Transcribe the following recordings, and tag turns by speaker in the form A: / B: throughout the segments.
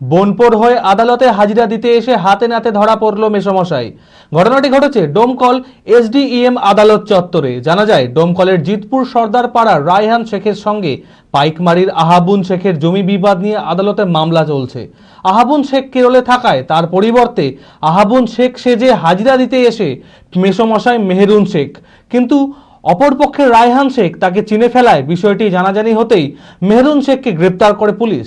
A: বোনপোর হয়ে আদালতে হাজিরা দিতে এসে হাতে নাতে ধরা পড়ল মেসমশাই। ঘটনাটি ঘটেছে ডোমকল এসডিইএম আদালত চত্বরে। জানা যায়, ডোমকলের জিতপুর সর্দার পাড়ার রায়হান শেখের সঙ্গে পাইকমারির আহাবুন শেখের জমি বিবাদ নিয়ে আদালতে মামলা চলছে। আহাবুন শেখ কেরলে থাকায় তার পরিবর্তে আহাবুন শেখ সেজে হাজিরা দিতে এসে মেসমশাই মেহেরুন শেখ। কিন্তু অপরপক্ষের রায়হান শেখ তাকে চিনে ফেলায়, বিষয়টি জানাজানি হতেই মেহরুন শেখকে গ্রেপ্তার করে পুলিশ।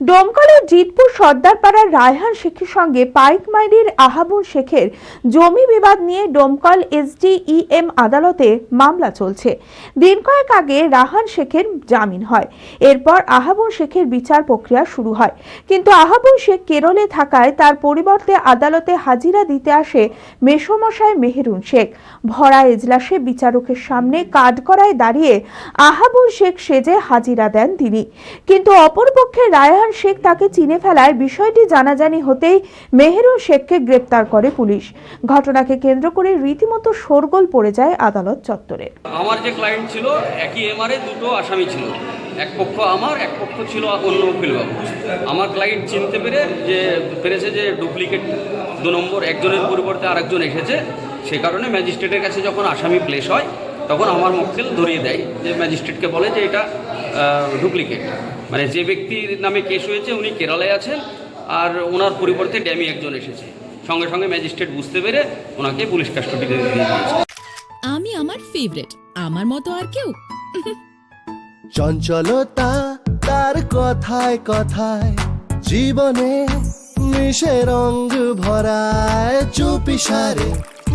B: ডোমকলের জিতপুর সর্দারপাড়ার রায়হান শেখের সঙ্গে পাইকমারির আহাবুল শেখের জমি বিবাদ নিয়ে ডোমকল এসডিইএম আদালতে মামলা চলছে। দিন কয়েক আগে রাহান শেখের জামিন হয়। এরপর আহাবুল শেখের বিচার প্রক্রিয়া শুরু হয়। কিন্তু আহাবুল শেখ কেরলে থাকায় তার পরিবর্তে আদালতে হাজিরা দিতে আসে মেসমশাই মেহেরুন শেখ। ভরা এজলাসে বিচারকের সামনে কাঠগড়ায় দাঁড়িয়ে আহাবুল শেখ সেজে হাজিরা দেন তিনি। কিন্তু অপরপক্ষে রায়হান শেখ তাকে চিনে ফেলায় বিষয়টি জানাজানি হতেই মেহেরুন শেখকে গ্রেপ্তার করে পুলিশ। ঘটনাকে কেন্দ্র করে রীতিমতো শোরগোল পড়ে যায় আদালত চত্বরে।
C: আমার যে ক্লায়েন্ট ছিল, একই এমআরএ দুটো আসামি ছিল। এক পক্ষ আমার, এক পক্ষ ছিল অন্য উকিলবাবু। আমার ক্লায়েন্ট চিনতে পেরে যে, পেরেছে যে ডুপ্লিকেট দু নম্বর, একজনের পরিবর্তে আরেকজন এসেছে। সে কারণে ম্যাজিস্ট্রেটের কাছে যখন আসামি প্লেস হয়, তখন আমার মক্কেল ধরিয়ে দেয় যে ম্যাজিস্ট্রেটকে বলে যে এটা ডুপ্লিকেট মানে যে ব্যক্তির নামে কেস হয়েছে উনি কেরালায় আছেন আর ওনার পরিবর্তে ড্যামি একজন এসেছে। সঙ্গে সঙ্গে ম্যাজিস্ট্রেট বুঝতে পেরে ওনাকে পুলিশ কাস্টডিতে দিয়ে দিয়েছে।
D: আমি আমার ফেভারিট আমার মতো আর কেউ?
E: চঞ্চলতা তার কথায় কথায় জীবনে মিশে রঙ ভরায় চুপি সারে।